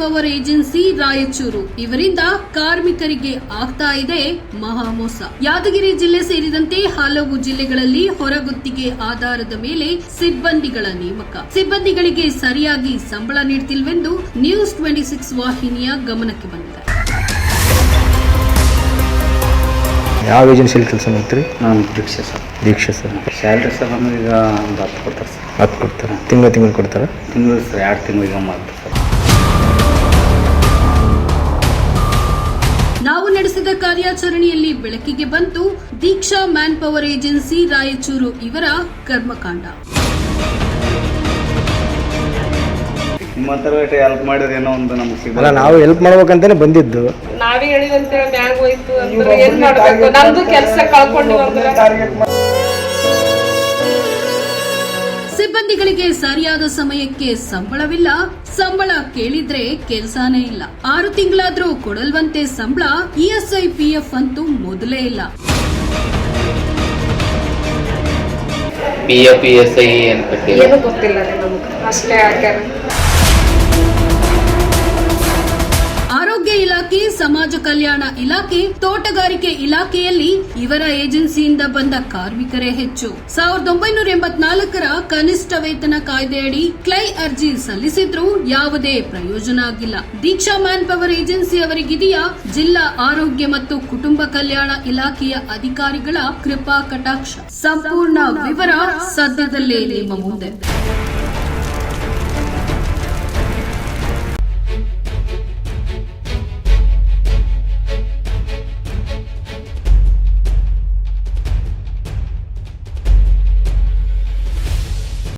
Power agency Raichur. ಇವರಿಂದ ಕಾರ್ಮಿಕರಿಗೆ ಆಗ್ತಾ ಇದೆ ಮಹಾಮೋಸ. ಯಾದಗಿರಿ ಜಿಲ್ಲೆ ಸೇರಿದಂತೆ ಹಲವು ಜಿಲ್ಲೆಗಳಲ್ಲಿ ಹೊರಗುತ್ತಿಗೆ ಆಧಾರದ ಮೇಲೆ ಸಿಬ್ಬಂದಿಗಳ ನೇಮಕ. ಸಿಬ್ಬಂದಿಗಳಿಗೆ ಸರಿಯಾಗಿ ಸಂಬಳ ನೀಡ್ತಿಲ್ವೆಂದು ನ್ಯೂಸ್ ಟ್ವೆಂಟಿ ಸಿಕ್ಸ್ ವಾಹಿನಿಯ ಗಮನಕ್ಕೆ ಬಂದಿದೆ. ಯಾವ ಏಜೆನ್ಸಿಯಲ್ಲಿ ಕೆಲಸ ಮಾಡ್ತೀರಿ? ನಾನು Deeksha sir. Deeksha sir. Salary sir ನಮಗೆ ಈಗ ಒಂದು ಹತ್ತು ಕೊಡ್ತಾರೆ ಸರ್. ಹತ್ತು ಕೊಡ್ತಾರೆ? ತಿಂಗಳ ತಿಂಗಳು ಕೊಡ್ತಾರೆ? ತಿಂಗಳು ಸರ್ ಎರಡು ತಿಂಗಳಿಗೆ ಮಾಡ್ತಾರೆ ಸರ್. ಕಾರ್ಯಾಚರಣೆಯಲ್ಲಿ ಬೆಳಕಿಗೆ ಬಂತು Deeksha man power agency Raichur ಇವರ ಕರ್ಮಕಾಂಡ. ಹೆಲ್ಪ್ ಮಾಡಿದ್ರೆ ಏನೋ ಒಂದು ನಮ್ಗೆ ಅಲ್ಲ ಸಿಗಲ್ಲ ನಾವು ಹೆಲ್ಪ್ ಮಾಡ್ಬೇಕಂತಾನೆ ಬಂದಿದ್ದು. ನಾವೇ ಹೇಳಿದಂತೇಳಿ ಮ್ಯಾಗ್ ಹೋಯ್ತು ಅಂದ್ರೆ ಏನ್ ಮಾಡ್ಬೇಕು? ನಮ್ದು ಕೆಲ್ಸ ಟಾರ್ಗೆಟ್ ಅಂದ್ರೆ ಸಿಬ್ಬಂದಿಗಳಿಗೆ ಸರಿಯಾದ ಸಮಯಕ್ಕೆ ಸಂಬಳವಿಲ್ಲ. ಸಂಬಳ ಕೇಳಿದ್ರೆ ಕೆಲ್ಸಾನೇ ಇಲ್ಲ. ಆರು ತಿಂಗಳಾದ್ರೂ ಕೊಡಲ್ವಂತೆ ಸಂಬಳ ಇಎಸ್ಐ ಪಿಎಫ್ ಅಂತೂ ಮೊದಲೇ ಇಲ್ಲ. P F P S I ಏನು ಏನು ಗೊತ್ತಿಲ್ಲ ರೀ ನಮ್ಗೆ. ಅಷ್ಟೇ ಹಾಕ್ಯಾರ ಸಮಾಜ ಕಲ್ಯಾಣ ಇಲಾಖೆ, ತೋಟಗಾರಿಕೆ ಇಲಾಖೆಯಲ್ಲಿ ಇವರ ಏಜೆನ್ಸಿಯಿಂದ ಬಂದ ಕಾರ್ಮಿಕರೇ ಹೆಚ್ಚು. ಸಾವಿರದ ಒಂಬೈನೂರ ಎಂಬತ್ನಾಲ್ಕರ ಕನಿಷ್ಠ ವೇತನ ಕಾಯ್ದೆಯಡಿ ಕ್ಲೈ ಅರ್ಜಿ ಸಲ್ಲಿಸಿದ್ರೂ ಯಾವುದೇ ಪ್ರಯೋಜನ ಆಗಿಲ್ಲ. ದೀಕ್ಷಾ ಮ್ಯಾನ್ ಪವರ್ ಏಜೆನ್ಸಿ ಅವರಿಗಿದೆಯಾ ಜಿಲ್ಲಾ ಆರೋಗ್ಯ ಮತ್ತು ಕುಟುಂಬ ಕಲ್ಯಾಣ ಇಲಾಖೆಯ ಅಧಿಕಾರಿಗಳ ಕೃಪಾ ಕಟಾಕ್ಷ. ಸಂಪೂರ್ಣ ವಿವರ ಸದ್ಯದಲ್ಲೇ ನಿಮ್ಮ ಮುಂದೆ.